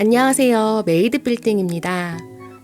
안녕하세요. 메이드 빌딩입니다.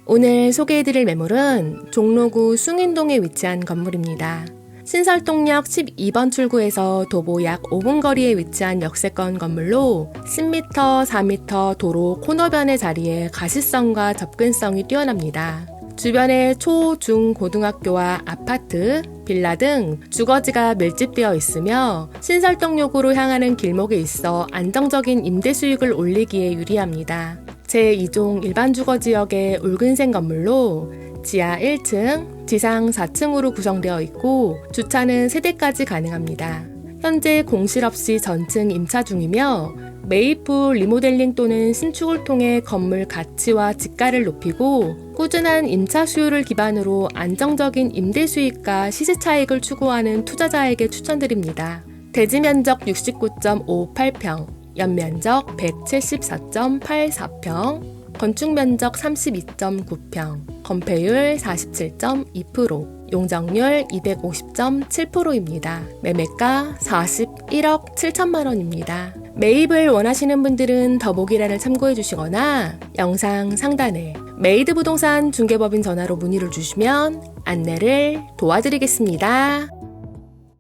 오늘 소개해드릴 매물은 종로구 숭인동에 위치한 건물입니다. 신설동역 12번 출구에서 도보 약 5분 거리에 위치한 역세권 건물로 10m, 4m 도로 코너변의 자리에 가시성과 접근성이 뛰어납니다. 주변에 초, 중, 고등학교와 아파트, 빌라 등 주거지가 밀집되어 있으며 신설동역으로 향하는 길목에 있어 안정적인 임대 수익을 올리기에 유리합니다. 제2종 일반 주거 지역의 붉은색 건물로 지하 1층, 지상 4층으로 구성되어 있고 주차는 세대까지 가능합니다. 현재 공실 없이 전층 임차 중이며 매입 후 리모델링 또는 신축을 통해 건물 가치와 지가를 높이고 꾸준한 임차 수요를 기반으로 안정적인 임대 수익과 시세 차익을 추구하는 투자자에게 추천드립니다. 대지 면적 69.58평, 연면적 174.84평, 건축 면적 32.9평, 건폐율 47.2%, 용적률 250.7%입니다. 매매가 41억 7천만 원입니다. 매입을 원하시는 분들은 더보기란을 참고해 주시거나 영상 상단에 메이드 부동산 중개법인 전화로 문의를 주시면 안내를 도와드리겠습니다.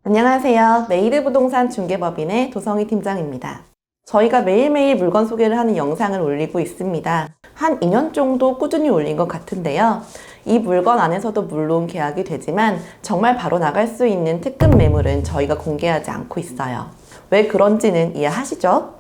안녕하세요. 메이드 부동산 중개법인의 도성희 팀장입니다. 저희가 매일매일 물건 소개를 하는 영상을 올리고 있습니다. 한 2년 정도 꾸준히 올린 것 같은데요. 이 물건 안에서도 물론 계약이 되지만 정말 바로 나갈 수 있는 특급 매물은 저희가 공개하지 않고 있어요. 왜 그런지는 이해하시죠?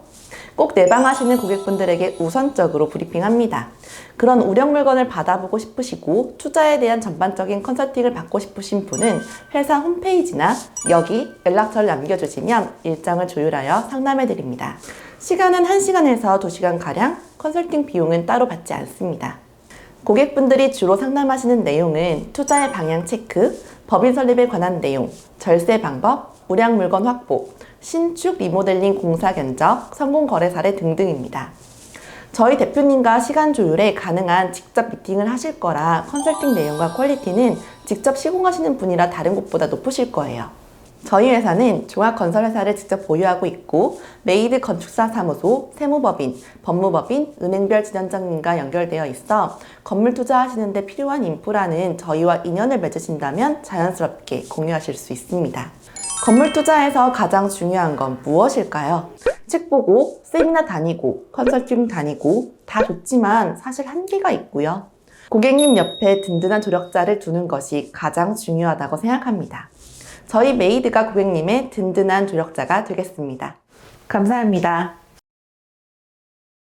꼭 내방하시는 고객분들에게 우선적으로 브리핑합니다. 그런 우량 물건을 받아보고 싶으시고 투자에 대한 전반적인 컨설팅을 받고 싶으신 분은 회사 홈페이지나 여기 연락처를 남겨주시면 일정을 조율하여 상담해 드립니다. 시간은 1시간에서 2시간가량, 컨설팅 비용은 따로 받지 않습니다. 고객분들이 주로 상담하시는 내용은 투자의 방향 체크, 법인 설립에 관한 내용, 절세 방법, 우량 물건 확보, 신축 리모델링 공사 견적, 성공 거래 사례 등등입니다. 저희 대표님과 시간 조율에 가능한 직접 미팅을 하실 거라 컨설팅 내용과 퀄리티는 직접 시공하시는 분이라 다른 곳보다 높으실 거예요. 저희 회사는 종합건설회사를 직접 보유하고 있고 메이드 건축사 사무소, 세무법인, 법무법인, 은행별 지점장님과 연결되어 있어 건물 투자하시는데 필요한 인프라는 저희와 인연을 맺으신다면 자연스럽게 공유하실 수 있습니다. 건물 투자에서 가장 중요한 건 무엇일까요? 책 보고, 세미나 다니고, 컨설팅 다니고 다 좋지만 사실 한계가 있고요. 고객님 옆에 든든한 조력자를 두는 것이 가장 중요하다고 생각합니다. 저희 메이드가 고객님의 든든한 조력자가 되겠습니다. 감사합니다.